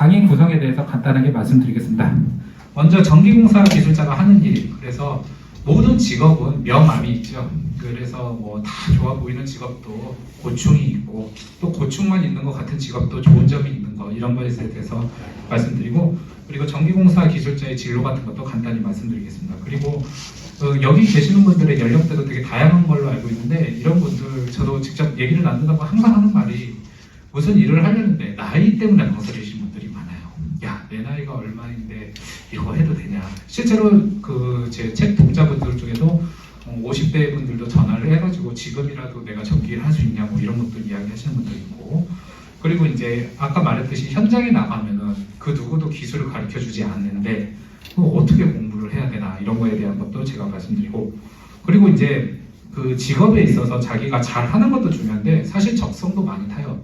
강의 구성에 대해서 간단하게 말씀드리겠습니다. 먼저 전기공사 기술자가 하는 일, 그래서 모든 직업은 명암이 있죠. 그래서 뭐 다 좋아 보이는 직업도 고충이 있고 또 고충만 있는 것 같은 직업도 좋은 점이 있는 거 이런 것에 대해서 말씀드리고 그리고 전기공사 기술자의 진로 같은 것도 간단히 말씀드리겠습니다. 그리고 어, 여기 계시는 분들의 연령대도 되게 다양한 걸로 알고 있는데 이런 분들 저도 직접 얘기를 나누다 보면 항상 하는 말이 무슨 일을 하려는데 나이 때문에. 야, 내 나이가 얼마인데 이거 해도 되냐? 실제로 그 제 책 독자분들 중에도 어, 50대 분들도 전화를 해가지고 지금이라도 내가 전기를 할 수 있냐 뭐 이런 것도 이야기하시는 분도 있고 그리고 이제 아까 말했듯이 현장에 나가면은 그 누구도 기술을 가르쳐 주지 않는데 그 어떻게 공부를 해야 되나 이런 거에 대한 것도 제가 말씀드리고 그리고 이제 그 직업에 있어서 자기가 잘 하는 것도 중요한데 사실 적성도 많이 타요.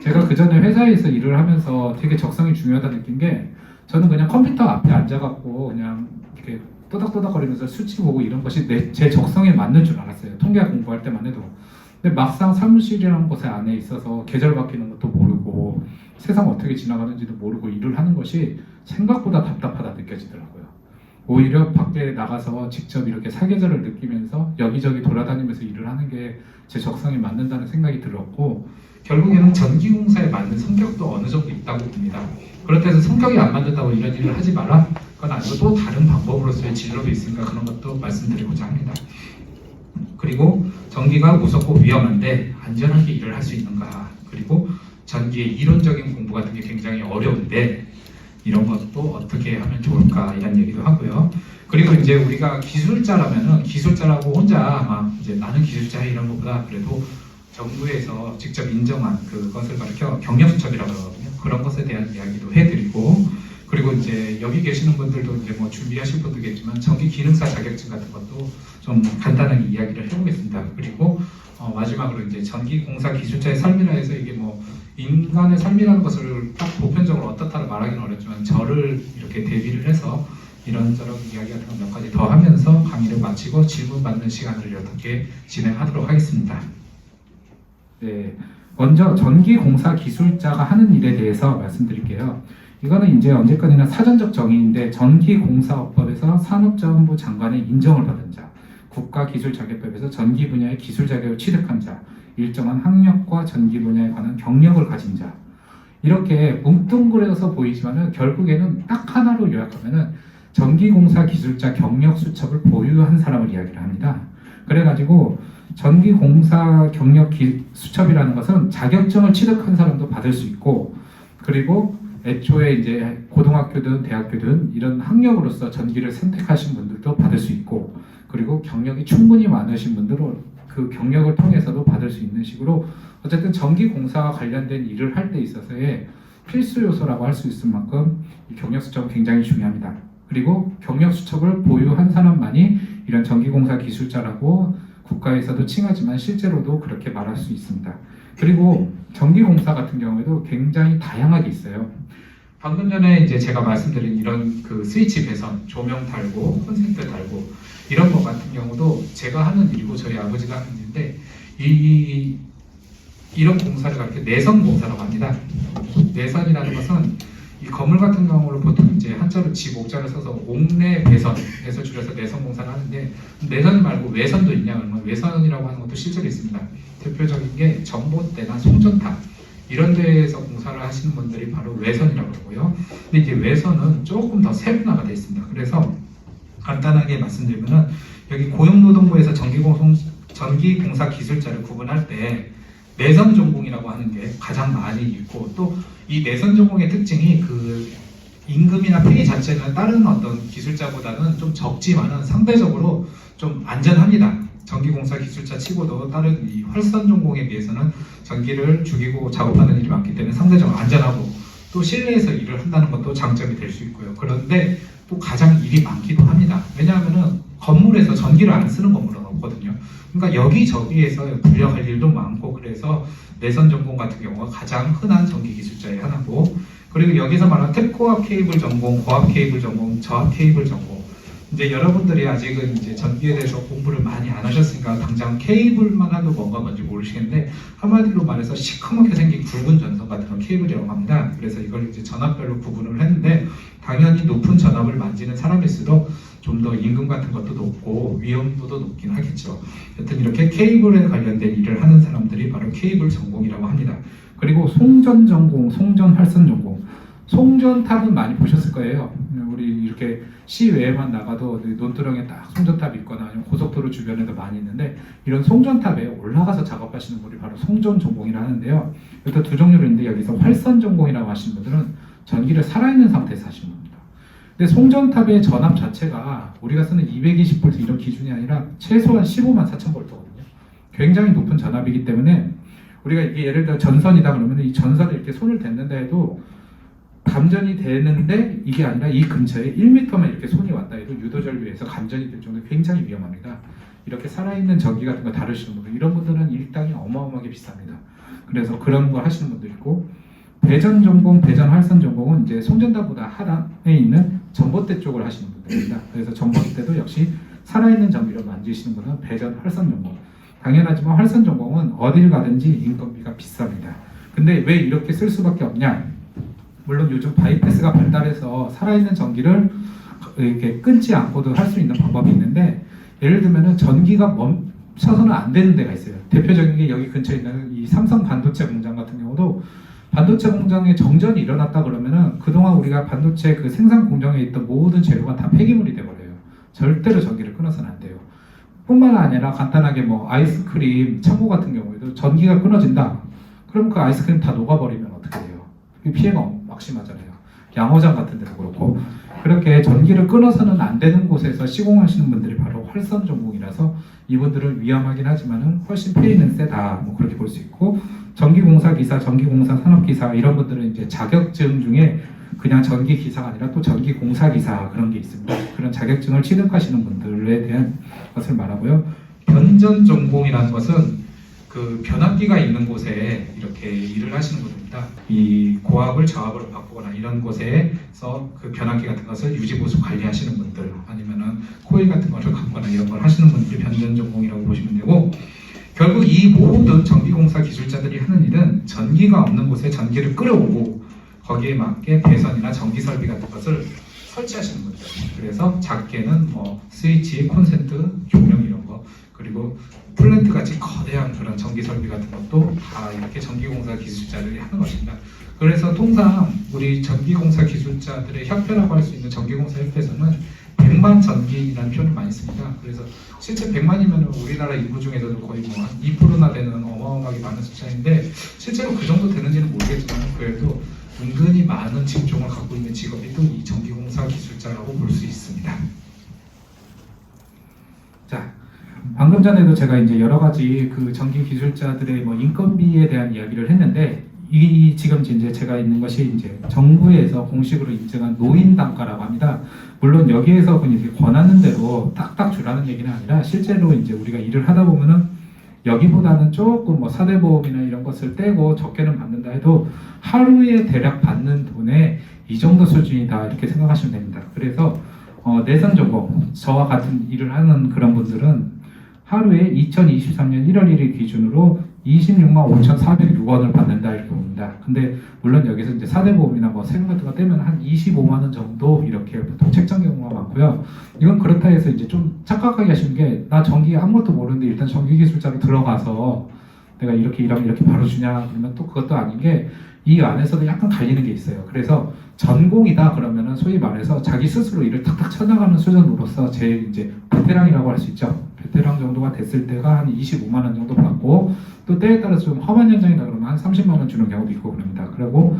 제가 그 전에 회사에서 일을 하면서 되게 적성이 중요하다 느낀 게 저는 그냥 컴퓨터 앞에 앉아갖고 그냥 이렇게 또닥또닥거리면서 수치 보고 이런 것이 내, 제 적성에 맞는 줄 알았어요. 통계학 공부할 때만 해도. 근데 막상 사무실이라는 곳에 안에 있어서 계절 바뀌는 것도 모르고 세상 어떻게 지나가는지도 모르고 일을 하는 것이 생각보다 답답하다 느껴지더라고요. 오히려 밖에 나가서 직접 이렇게 사계절을 느끼면서 여기저기 돌아다니면서 일을 하는 게 제 적성에 맞는다는 생각이 들었고 결국에는 전기공사에 맞는 성격도 어느 정도 있다고 봅니다. 그렇다고 해서 성격이 안 맞는다고 이런 일을 하지 마라. 그건 아니고 또 다른 방법으로서의 진로도 있으니까 그런 것도 말씀드리고자 합니다. 그리고 전기가 무섭고 위험한데 안전하게 일을 할 수 있는가. 그리고 전기의 이론적인 공부 같은 게 굉장히 어려운데 이런 것도 어떻게 하면 좋을까 이런 얘기도 하고요. 그리고 이제 우리가 기술자라면은 기술자라고 혼자 막 이제 나는 기술자야 이런 것보다 그래도 정부에서 직접 인정한 그것을 가리켜 경력수첩이라고 하거든요. 그런 것에 대한 이야기도 해드리고 그리고 이제 여기 계시는 분들도 이제 뭐 준비하실 분들겠지만 전기 기능사 자격증 같은 것도 좀 간단하게 이야기를 해보겠습니다. 그리고 어, 마지막으로 이제 전기 공사 기술자의 삶이라 해서 이게 뭐 인간의 삶이라는 것을 딱 보편적으로 어떻다를 말하기는 어렵지만 저를 이렇게 대비를 해서 이런저런 이야기 같은 거 몇 가지 더 하면서 강의를 마치고 질문 받는 시간을 이렇게 진행하도록 하겠습니다. 네, 먼저 전기공사 기술자가 하는 일에 대해서 말씀드릴게요. 이거는 이제 언제까지나 사전적 정의인데 전기공사업법에서 산업자원부 장관의 인정을 받은 자, 국가기술자격법에서 전기 분야의 기술 자격을 취득한 자, 일정한 학력과 전기 분야에 관한 경력을 가진 자. 이렇게 뭉뚱그려서 보이지만은 결국에는 딱 하나로 요약하면은 전기공사 기술자 경력 수첩을 보유한 사람을 이야기를 합니다. 그래가지고 전기공사 경력 기- 수첩이라는 것은 자격증을 취득한 사람도 받을 수 있고 그리고 애초에 이제 고등학교든 대학교든 이런 학력으로서 전기를 선택하신 분들도 받을 수 있고 그리고 경력이 충분히 많으신 분들은 그 경력을 통해서도 받을 수 있는 식으로 어쨌든 전기공사와 관련된 일을 할 때 있어서의 필수 요소라고 할 수 있을 만큼 이 경력 수첩은 굉장히 중요합니다. 그리고 경력 수첩을 보유한 사람만이 이런 전기공사 기술자라고 국가에서도 칭하지만 실제로도 그렇게 말할 수 있습니다. 그리고 전기공사 같은 경우에도 굉장히 다양하게 있어요. 방금 전에 이제 제가 말씀드린 이런 그 스위치 배선, 조명 달고 콘센트 달고 이런 거 같은 경우도 제가 하는 일이고 저희 아버지가 하는 일인데 이 이런 공사를 그렇게 내선 공사라고 합니다. 내선이라는 것은 이 건물 같은 경우를 보통 이제 한자로 지목자를 써서 옥내 배선에서 줄여서 내선 공사를 하는데 내선 말고 외선도 있냐 그러면 외선이라고 하는 것도 실제로 있습니다. 대표적인 게 전봇대나 송전탑 이런 데에서 공사를 하시는 분들이 바로 외선이라고 그러고요. 근데 이제 외선은 조금 더 세분화가 되어 있습니다. 그래서 간단하게 말씀드리면은 여기 고용노동부에서 전기공사, 전기공사 기술자를 구분할 때 내선 전공이라고 하는 게 가장 많이 있고 또 이 내선 전공의 특징이 그 임금이나 페이 자체는 다른 어떤 기술자보다는 좀 적지만은 상대적으로 좀 안전합니다. 전기공사 기술자 치고도 다른 이 활선 전공에 비해서는 전기를 죽이고 작업하는 일이 많기 때문에 상대적으로 안전하고 또 실내에서 일을 한다는 것도 장점이 될 수 있고요. 그런데 또 가장 일이 많기도 합니다. 왜냐하면은 건물에서 전기를 안 쓰는 건물은 없거든요. 그러니까 여기저기에서 불려갈 일도 많고 그래서 내선 전공 같은 경우가 가장 흔한 전기 기술자의 하나고 그리고 여기서 말하는 탭코압 케이블 전공, 고압 케이블 전공, 저압 케이블 전공 이제 여러분들이 아직은 이제 전기에 대해서 공부를 많이 안 하셨으니까 당장 케이블만 하도 뭔가 뭔지 모르시겠는데 한마디로 말해서 시커멓게 생긴 굵은 전선 같은 건 케이블이라고 합니다. 그래서 이걸 이제 전압별로 구분을 했는데 당연히 높은 전압을 만지는 사람일수록 좀 더 임금 같은 것도 높고 위험도도 높긴 하겠죠. 여튼 이렇게 케이블에 관련된 일을 하는 사람들이 바로 케이블 전공이라고 합니다. 그리고 송전 전공, 송전 활선 전공. 송전탑은 많이 보셨을 거예요. 우리 이렇게 시외에만 나가도 논두렁에 딱 송전탑이 있거나 아니면 고속도로 주변에도 많이 있는데 이런 송전탑에 올라가서 작업하시는 분이 바로 송전 전공이라 하는데요. 일단 두 종류로 있는데 여기서 활선 전공이라고 하시는 분들은 전기를 살아있는 상태에서 하시는 겁니다. 근데 송전탑의 전압 자체가 우리가 쓰는 220V 이런 기준이 아니라 최소한 15만 4천 볼트거든요. 굉장히 높은 전압이기 때문에 우리가 이게 예를 들어 전선이다 그러면 이 전선을 이렇게 손을 댔는다 해도 감전이 되는데 이게 아니라 이 근처에 1m만 이렇게 손이 왔다 해도 유도절벽에서 감전이 될 정도로 굉장히 위험합니다. 이렇게 살아있는 전기 같은 거 다루시는 분들 이런 분들은 일당이 어마어마하게 비쌉니다. 그래서 그런 거 하시는 분들 있고 배전 전공, 배전 활선 전공은 이제 송전탑보다 하단에 있는 전봇대 쪽을 하시는 분들입니다. 그래서 전봇대도 역시 살아있는 전기를 만지시는 분은 배전 활선 전공. 당연하지만 활선 전공은 어딜 가든지 인건비가 비쌉니다. 근데 왜 이렇게 쓸 수밖에 없냐? 물론 요즘 바이패스가 발달해서 살아있는 전기를 이렇게 끊지 않고도 할 수 있는 방법이 있는데 예를 들면은 전기가 멈춰서는 안 되는 데가 있어요. 대표적인 게 여기 근처에 있는 이 삼성 반도체 공장 같은 경우도 반도체 공장에 정전이 일어났다 그러면은 그동안 우리가 반도체 그 생산 공정에 있던 모든 재료가 다 폐기물이 돼버려요. 절대로 전기를 끊어서는 안 돼요. 뿐만 아니라 간단하게 뭐 아이스크림 창고 같은 경우에도 전기가 끊어진다. 그럼 그 아이스크림 다 녹아버리면 어떻게 돼요? 이 피해가 막심하잖아요. 양호장 같은 데도 그렇고 그렇게 전기를 끊어서는 안 되는 곳에서 시공하시는 분들이 바로 활선 전공이라서 이분들은 위험하긴 하지만은 훨씬 페이는 세다 뭐 그렇게 볼 수 있고 전기공사 기사, 전기공사 산업 기사 이런 분들은 이제 자격증 중에 그냥 전기 기사가 아니라 또 전기 공사 기사 그런 게 있습니다. 그런 자격증을 취득하시는 분들에 대한 것을 말하고요. 변전 전공이라는 것은 그 변압기가 있는 곳에 이렇게 일을 하시는 분입니다. 이 고압을 저압으로 바꾸거나 이런 곳에서 그 변압기 같은 것을 유지 보수 관리하시는 분들 아니면은 코일 같은 것을 갖거나 이런 걸 하시는 분들이 변전 전공이라고 보시면 되고 결국 이 모든 전기공사 기술자들이 하는 일은 전기가 없는 곳에 전기를 끌어오고 거기에 맞게 배선이나 전기 설비 같은 것을 설치하시는 분들. 그래서 작게는 뭐 스위치, 콘센트, 조명 이런 거 그리고 플랜트 같이 거대한 그런 전기 설비 같은 것도 다 이렇게 전기공사 기술자들이 하는 것입니다. 그래서 통상 우리 전기공사 기술자들의 협회라고 할 수 있는 전기공사 협회에서는 100만 전기라는 표현을 많이 씁니다. 그래서 실제 100만이면 우리나라 인구 중에서도 거의 뭐한 2%나 되는 어마어마하게 많은 숫자인데 실제로 그 정도 되는지는 모르겠지만 그래도 은근히 많은 직종을 갖고 있는 직업이 또 이 전기공사 기술자라고 볼 수 있습니다. 자, 방금 전에도 제가 이제 여러 가지 그 전기 기술자들의 뭐 인건비에 대한 이야기를 했는데 이 지금 이제 제가 있는 것이 이제 정부에서 공식으로 인정한 노인 단가라고 합니다. 물론 여기에서 이렇게 권하는 대로 딱딱 주라는 얘기는 아니라 실제로 이제 우리가 일을 하다 보면은 여기보다는 조금 뭐 사대보험이나 이런 것을 떼고 적게는 받는다 해도 하루에 대략 받는 돈에 이 정도 수준이다 이렇게 생각하시면 됩니다. 그래서 어, 내선 전공 저와 같은 일을 하는 그런 분들은 하루에 2023년 1월 1일 기준으로 26만 5,406원을 받는다 이렇게 봅니다. 근데 물론 여기서 이제 사대보험이나 뭐 세금 같은 거 떼면 한 25만 원 정도 이렇게 보통 책정 경우가 많고요. 이건 그렇다 해서 이제 좀 착각하게 하시는 게나 전기 아무것도 모르는데 일단 전기 기술자로 들어가서 내가 이렇게 일하면 이렇게 바로 주냐 그러면 또 그것도 아닌 게 이 안에서도 약간 갈리는 게 있어요. 그래서 전공이다 그러면은 소위 말해서 자기 스스로 일을 탁탁 쳐나가는 수준으로서 제일 이제 베테랑이라고 할 수 있죠. 베테랑 정도가 됐을 때가 한 25만 원 정도 받고 또 때에 따라서 좀 험한 현장이다 그러면 한 30만 원 주는 경우도 있고 그럽니다. 그리고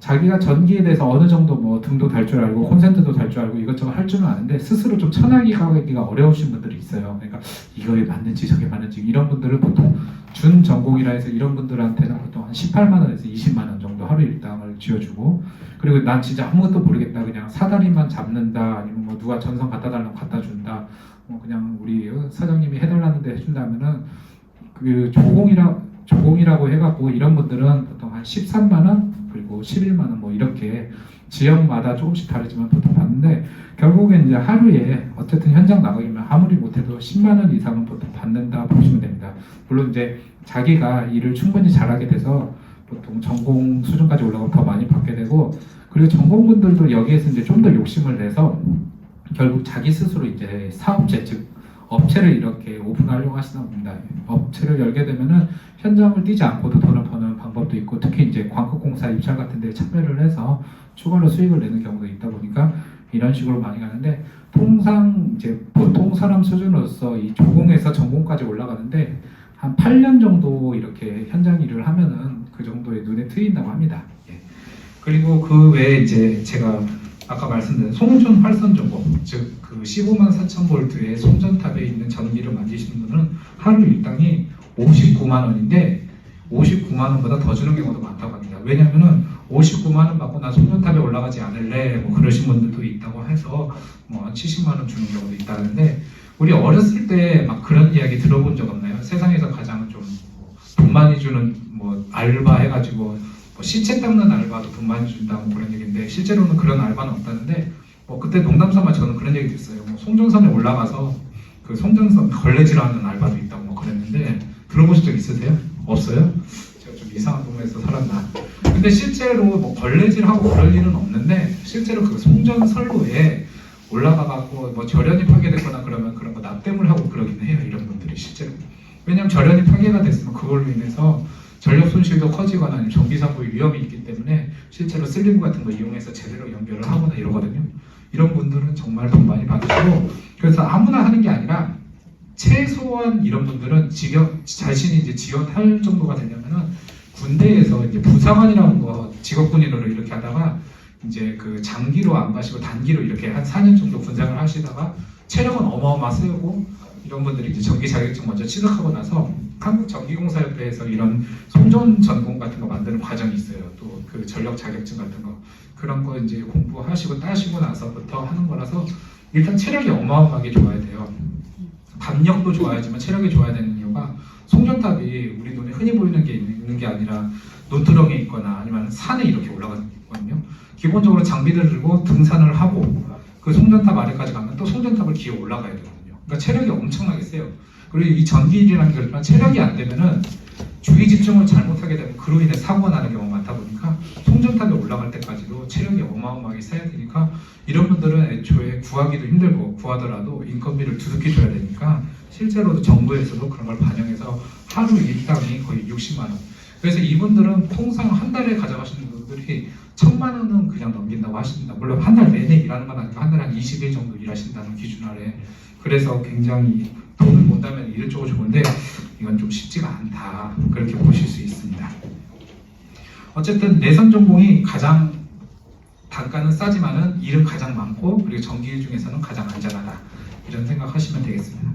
자기가 전기에 대해서 어느 정도 뭐 등도 달 줄 알고 콘센트도 달 줄 알고 이것저것 할 줄은 아는데 스스로 좀 천하기 가기가 어려우신 분들이 있어요. 그러니까 이거에 맞는지 저게 맞는지 이런 분들은 보통 준 전공이라 해서 이런 분들한테는 보통 한 18만 원에서 20만 원 정도 하루 일당을 쥐어주고 그리고 난 진짜 아무것도 모르겠다. 그냥 사다리만 잡는다. 아니면 뭐 누가 전선 갖다 달라면 갖다 준다. 뭐 그냥 우리 사장님이 해달라는데 해준다면은 그 조공이라 조공이라고 해갖고 이런 분들은 보통 한 13만 원 그리고 11만 원 뭐 이렇게 지역마다 조금씩 다르지만 보통 받는데 결국엔 이제 하루에 어쨌든 현장 나가려면 아무리 못해도 10만 원 이상은 보통 받는다 보시면 됩니다. 물론 이제 자기가 일을 충분히 잘하게 돼서 보통 전공 수준까지 올라가면 더 많이 받게 되고 그리고 전공분들도 여기에서 이제 좀 더 욕심을 내서 결국 자기 스스로 이제 사업체 즉 업체를 이렇게 오픈하려고 하시나 봅니다. 업체를 열게 되면은 현장을 뛰지 않고도 돈을 버는 방법도 있고 특히 이제 광급공사 입찰 같은 데 참여를 해서 추가로 수익을 내는 경우도 있다 보니까 이런 식으로 많이 가는데 통상 이제 보통 사람 수준으로서 이 조공에서 전공까지 올라가는데 한 8년 정도 이렇게 현장 일을 하면은 그 정도의 눈에 트인다고 합니다. 예. 그리고 그 외에 이제 제가 아까 말씀드린 송전 활선 전공 즉그 15만 4천 볼트의 송전탑에 있는 전기를 만드시는 분은 하루 일당이 59만 원인데 59만 원보다 더 주는 경우도 많다고 합니다. 왜냐면은 59만 원 받고 나 송전탑에 올라가지 않을래 뭐 그러신 분들도 있다고 해서 뭐 70만 원 주는 경우도 있다는데 우리 어렸을 때 막 그런 이야기 들어본 적 없나요? 세상에서 가장 좀 돈 많이 주는 뭐 알바 해가지고 뭐 시체 닦는 알바도 돈 많이 준다고 그런 얘기인데 실제로는 그런 알바는 없다는데 뭐 그때 농담삼아 저는 그런 얘기 됐어요. 뭐 송전선에 올라가서 그 송전선 걸레질하는 알바도 있다고 뭐 그랬는데 들어보신 적 있으세요? 없어요? 제가 좀 이상한 동네에서 살았나? 근데 실제로 뭐 걸레질하고 그럴 일은 없는데 실제로 그 송전선로에 올라가갖고 뭐 절연이 파괴됐거나 그러면 그런 거 납땜을 하고 그러긴 해요 이런 분들이 실제로 왜냐면 절연이 파괴가 됐으면 그걸로 인해서 전력 손실도 커지거나 아니면 전기 사고의 위험이 있기 때문에 실제로 슬리브 같은 거 이용해서 제대로 연결을 하거나 이러거든요. 이런 분들은 정말 돈 많이 받으시고 그래서 아무나 하는 게 아니라 최소한 이런 분들은 직업 자신이 이제 지원할 정도가 되려면은 군대에서 이제 부사관이라는 거 직업군인으로 이렇게 하다가 이제 그 장기로 안 가시고 단기로 이렇게 한 4년 정도 군장을 하시다가 체력은 어마어마 세고 이런 분들이 이제 전기 자격증 먼저 취득하고 나서 한국 전기공사협회에서 이런 송전 전공 같은 거 만드는 과정이 있어요. 또 그 전력 자격증 같은 거 그런 거 이제 공부하시고 따시고 나서부터 하는 거라서 일단 체력이 어마어마하게 좋아야 돼요. 담력도 좋아야지만 체력이 좋아야 되는 이유가 송전탑이 우리 눈에 흔히 보이는 게 있는 게 아니라 논두렁에 있거나 아니면 산에 이렇게 올라가거든요. 기본적으로 장비를 들고 등산을 하고 그 송전탑 아래까지 가면 또 송전탑을 기어 올라가야 되거든요. 그러니까 체력이 엄청나게 세요. 그리고 이 전기일이라는 게 그렇지만 체력이 안 되면은 주의 집중을 잘못하게 되면 그로 인해 사고가 나는 경우가 많다 보니까 송전탑에 올라갈 때까지도 체력이 어마어마하게 세야 되니까 이런 분들은 애초에 구하기도 힘들고 구하더라도 인건비를 두둑히 줘야 되니까 실제로도 정부에서도 그런 걸 반영해서 하루 일당이 거의 60만 원. 그래서 이분들은 통상 한 달에 가져가시는 분들이 천만 원은 그냥 넘긴다고 하십니다. 물론 한 달 내내 일하는 건 아니고 한 달에 한 20일 정도 일하신다는 기준 아래 그래서 굉장히 돈을 못다면 일은 쪽은 좋은데 이건 좀 쉽지가 않다 그렇게 보실 수 있습니다. 어쨌든 내선 전공이 가장 단가는 싸지만은 일은 가장 많고 그리고 전기일 중에서는 가장 안전하다 이런 생각하시면 되겠습니다.